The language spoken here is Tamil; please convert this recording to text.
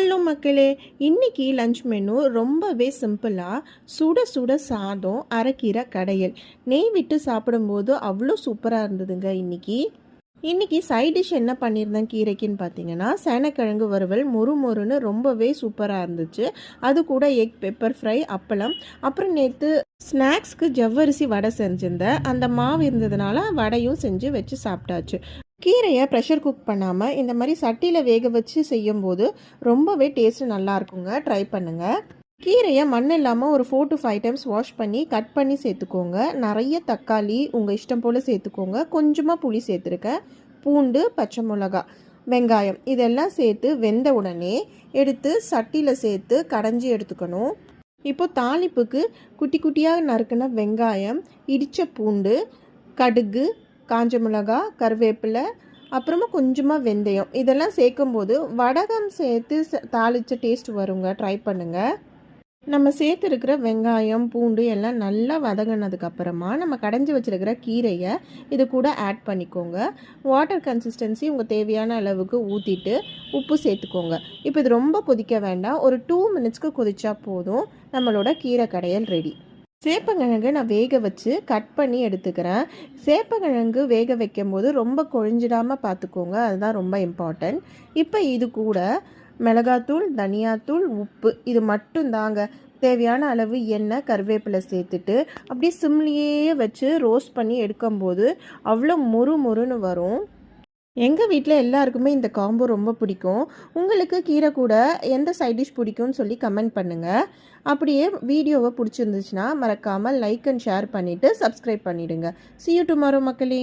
ஹலோ மக்களே இன்னைக்கு லஞ்ச் மெனு ரொம்பவே சிம்பிளாக சுட சுட சாதம் அரைக்கீரை கடையல். நெய் விட்டு சாப்பிடும்போது அவ்வளோ சூப்பராக இருந்ததுங்க இன்னைக்கு. இன்னைக்கு சைட் டிஷ் என்ன பண்ணியிருந்தேன் கீரைக்குன்னு பார்த்தீங்கன்னா சேனக்கிழங்கு வறுவல் மொறு மொறுன்னு ரொம்பவே சூப்பராக இருந்துச்சு. அது கூட எக் பெப்பர் ஃப்ரை அப்பளம். அப்புறம் நேற்று ஸ்நாக்ஸ்க்கு ஜவ்வரிசி வடை செஞ்சுருந்தேன். அந்த மாவு இருந்ததுனால வடையும் செஞ்சு வச்சு சாப்பிட்டாச்சு. கீரையை ப்ரெஷர் குக் பண்ணாமல் இந்த மாதிரி சட்டியில் வேக வச்சு செய்யும்போது ரொம்பவே டேஸ்ட் நல்லா இருக்குங்க. ட்ரை பண்ணுங்கள் கீரையை மண் இல்லாமல் ஒரு four to five times wash பண்ணி கட் பண்ணி சேர்த்துக்கோங்க. நிறைய தக்காளி உங்கள் இஷ்டம் போல் சேர்த்துக்கோங்க. கொஞ்சமாக புளி சேர்த்துருக்கேன். பூண்டு பச்சை மிளகா வெங்காயம் இதெல்லாம் சேர்த்து வெந்த உடனே எடுத்து சட்டியில் சேர்த்து கடைஞ்சி எடுத்துக்கணும். இப்போ தாளிப்புக்கு குட்டி குட்டியாக நறுக்கின வெங்காயம் இடித்த பூண்டு கடுகு காஞ்ச மிளகா கருவேப்பிலை அப்புறமா கொஞ்சமாக வெந்தயம். இதெல்லாம் சேர்க்கும்போது வடகம் சேர்த்து ச- டேஸ்ட் வருங்க. ட்ரை பண்ணுங்கள் நம்ம சேர்த்துருக்கிற வெங்காயம் பூண்டு எல்லாம் நல்லா வதங்கினதுக்கப்புறமா நம்ம கடைஞ்சி வச்சிருக்கிற கீரையை இது கூட ஆட் பண்ணிக்கோங்க. வாட்டர் கன்சிஸ்டன்சி உங்கள் தேவையான அளவுக்கு ஊற்றிட்டு உப்பு சேர்த்துக்கோங்க. இப்போ இது ரொம்ப கொதிக்க வேண்டாம். ஒரு டூ மினிட்ஸ்க்கு கொதிச்சா போதும். நம்மளோட கீரை கடையல் ரெடி சேப்பங்கிழங்கு நான் வேக வச்சு கட் பண்ணி எடுத்துக்கிறேன். சேப்பங்கிழங்கு வேக வைக்கும் போது ரொம்ப கொழிஞ்சிடாமல் பார்த்துக்கோங்க. அதுதான் ரொம்ப இம்பார்ட்டன்ட் இப்போ இது கூட மிளகாத்தூள் தனியாத்தூள் உப்பு. இது மட்டும் தாங்க தேவையான அளவு எண்ணெய் கருவேப்பிலை சேர்த்துட்டு அப்படியே சிம்லியே வச்சு ரோஸ்ட் பண்ணி எடுக்கும்போது அவ்வளோ மொறு மொறுன்னு வரும். எங்கள் வீட்டில் எல்லாருக்குமே இந்த காம்போ ரொம்ப பிடிக்கும். உங்களுக்கு கீரை கூட எந்த சைட் டிஷ் பிடிக்கும்னு சொல்லி கமெண்ட் பண்ணுங்கள் அப்படியே வீடியோவை பிடிச்சிருந்துச்சுன்னா மறக்காமல் லைக் அண்ட் ஷேர் பண்ணிவிட்டு சப்ஸ்கிரைப் பண்ணிவிடுங்க சி யூ டுமாரோ மக்களே.